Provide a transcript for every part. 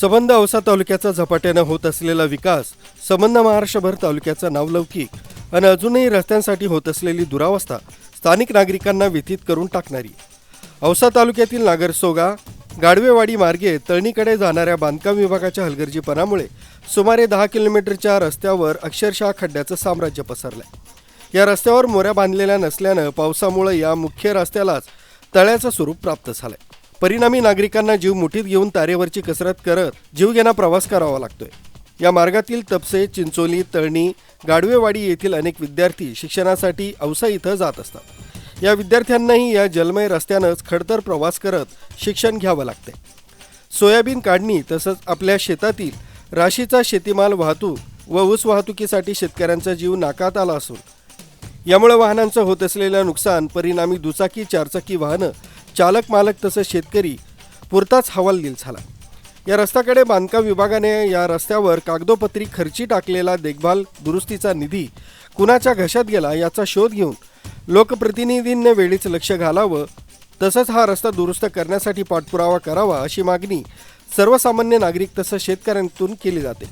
सबंध औसा तालुक्याचा झपाट्यानं होत असलेला विकास संबंध महाराष्ट्रभर तालुक्याचा नावलौकिक आणि अजूनही रस्त्यांसाठी होत असलेली दुरावस्था स्थानिक नागरिकांना व्यथित करून टाकणारी. औसा तालुक्यातील नागरसोगा गाडवेवाडी मार्गे तळणीकडे जाणाऱ्या बांधकाम विभागाच्या हलगर्जीपणामुळे सुमारे दहा किलोमीटरच्या रस्त्यावर अक्षरशः खड्ड्याचं साम्राज्य पसरलंय. या रस्त्यावर मोऱ्या बांधलेल्या नसल्यानं पावसामुळे या मुख्य रस्त्यालाच तळ्याचं स्वरूप प्राप्त झालंय. परिणामी नागरिकांना जीव मुठीत घेऊन तारेवरची कसरत करत जीवघेणा प्रवास करावा लागतोय. या मार्गातील तपसे चिंचोली तळणी गाडवेवाडी येथील अनेक विद्यार्थी शिक्षणासाठी औसा इथं जात असतात. या विद्यार्थ्यांनाही या जलमय रस्त्यानंच खडतर प्रवास करत शिक्षण घ्यावं लागतंय. सोयाबीन काढणी तसंच आपल्या शेतातील राशीचा शेतीमाल वाहतूक व ऊस वाहतुकीसाठी शेतकऱ्यांचा जीव नाकात आला असून यामुळे वाहनांचं होत असलेलं नुकसान परिणामी दुचाकी चारचाकी वाहनं चालक मालक तसंच शेतकरी पुरताच हवालदिल झाला. या रस्त्याकडे बांधकाम विभागाने या रस्त्यावर कागदोपत्री खर्ची टाकलेला देखभाल दुरुस्तीचा निधी कुणाच्या घशात गेला याचा शोध घेऊन लोकप्रतिनिधींनी वेळीच लक्ष घालावं तसंच हा रस्ता दुरुस्त करण्यासाठी पाठपुरावा करावा अशी मागणी सर्वसामान्य नागरिक तसंच शेतकऱ्यांतून केली जाते.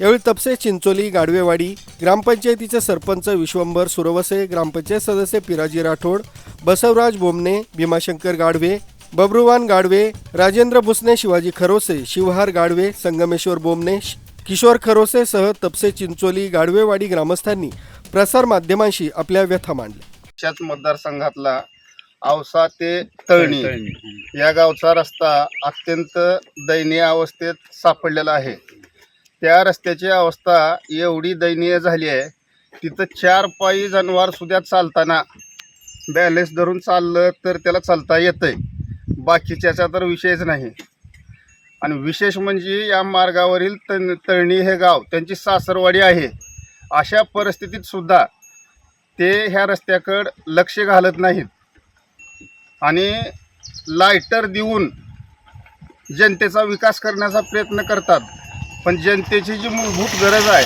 यावेळी तपसे चिंचोली गाडवेवाडी ग्रामपंचायतीचे सरपंच विश्वंभर सुरवसे ग्रामपंचायत सदस्य पिराजी राठोड बसवराज बोमणे भीमाशंकर गाडवे बबरुवान गाडवे राजेंद्र भुसने शिवाजी खरोसे शिवहार गाडवे संगमेश्वर बोमणे श- किशोर खरोसे सह तपसे चिंचोली गाडवेवाडी ग्रामस्थांनी प्रसार माध्यमांशी आपल्या व्यथा मांडल्या. मतदारसंघातला औसा ते तळणी. या गावचा रस्ता अत्यंत दयनीय अवस्थेत सापडलेला आहे. त्या रस्त्याची अवस्था एवढी दयनीय झाली आहे. तिथं चार पायी जनावर सुद्धा चालताना बॅलेन्स धरून चाललं तर त्याला चालता येतंय. बाकीच्याचा तर विषयच नाही. आणि विशेष म्हणजे या मार्गावरील तण तळणी हे गाव त्यांची सासरवाडी आहे. अशा परिस्थितीत सुद्धा ते ह्या रस्त्याकडं लक्ष घालत नाहीत. आणि लायटर देऊन जनतेचा विकास करण्याचा प्रयत्न करतात. पण जनतेची जी मूलभूत गरज आहे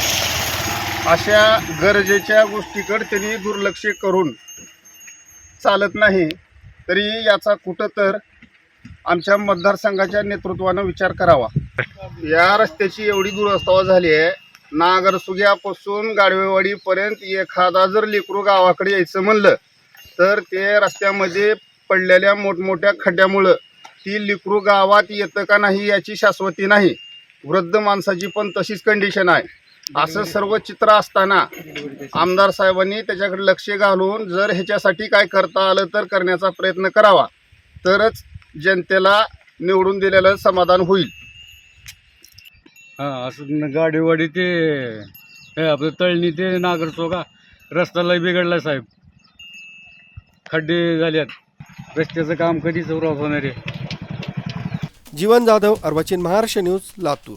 अशा गरजेच्या गोष्टीकडे त्यांनी दुर्लक्ष करून चालत नाही तरी याचा कुठं तर आमच्या मतदारसंघाच्या नेतृत्वानं विचार करावा. या रस्त्याची एवढी दुरवस्था झाली आहे नागरसुग्यापासून गाडवेवाडीपर्यंत एखादा जर लेकरू गावाकडे यायचं म्हणलं तर ते रस्त्यामध्ये पडलेल्या मोठमोठ्या खड्ड्यामुळं ती लिकरू गावात येतं का नाही याची शाश्वती नाही. वृद्ध माणसाची पण तशीच कंडिशन आहे. असं सर्व चित्र असताना आमदार साहेबांनी त्याच्याकडे लक्ष घालून जर ह्याच्यासाठी काय करता आलं तर करण्याचा प्रयत्न करावा. तरच जनतेला निवडून दिलेलं समाधान होईल. हा असं गाडीवाडी ते हे आपलं तळणी ते नागरचोगा रस्ता लय बिघडला साहेब. खड्डे झाल्यात. रस्त्याचं काम कधी होणार आहे. जीवन जाधव अर्वाचीन महाराष्ट्र न्यूज लातूर.